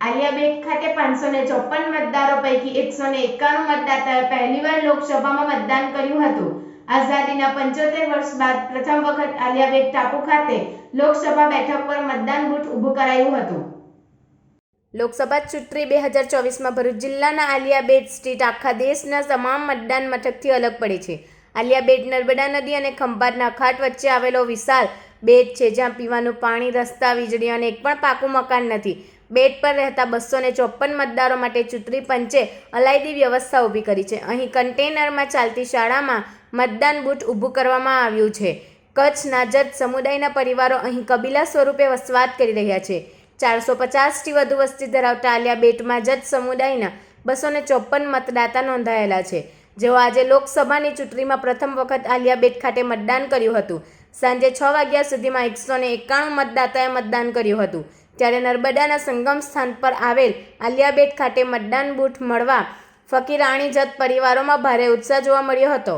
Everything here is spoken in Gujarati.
આલિયાબેટ ખાતે પાંચસો ને ચોપન મતદારો પૈકી એકસો ને એકાણું મતદાતાએ પહેલીવાર લોકસભામાં મતદાન કર્યું હતું. આઝાદીના પંચોતેર વર્ષ બાદ પ્રથમ વખત આલિયાબેટ ટાપુ ખાતે લોકસભા બેઠક પર મતદાન બૂથ ઊભું કરાયું હતું. લોકસભા ચૂંટણી બે હજાર ચોવીસમાં ભરૂચ જિલ્લાના આલિયાબેટ સ્ટ્રીટ આખા દેશના તમામ મતદાન મથકથી અલગ પડે છે. આલિયાબેટ નર્મદા નદી અને ખંભાતના ખાટ વચ્ચે આવેલો વિશાળ બેટ છે જ્યાં પીવાનું પાણી, રસ્તા, વીજળી અને એક પણ પાકું મકાન નથી. બેટ પર રહેતા બસો ને ચોપન મતદારો માટે ચૂંટણી પંચે અલાયદી વ્યવસ્થા ઊભી કરી છે. અહીં કન્ટેનરમાં ચાલતી શાળામાં મતદાન બૂથ ઊભું કરવામાં આવ્યું છે. કચ્છના જત સમુદાયના પરિવારો અહીં કબીલા સ્વરૂપે વસવાટ કરી રહ્યા છે. ચારસો પચાસથી વધુ વસ્તી ધરાવતા આલિયા બેટમાં જત સમુદાયના બસો ને ચોપન મતદાતા નોંધાયેલા છે. જેઓ આજે લોકસભાની ચૂંટણીમાં પ્રથમ વખત આલિયા બેટ ખાતે મતદાન કર્યું હતું. સાંજે છ વાગ્યા સુધીમાં એકસો ને એકાણું મતદાતાએ મતદાન કર્યું હતું. ત્યારે નર્મદાના સંગમ સ્થાન પર આવેલ આલિયાબેટ ખાતે મતદાન બૂથ મળવા ફકીરાણી જત પરિવારોમાં ભારે ઉત્સાહ જોવા મળ્યો હતો.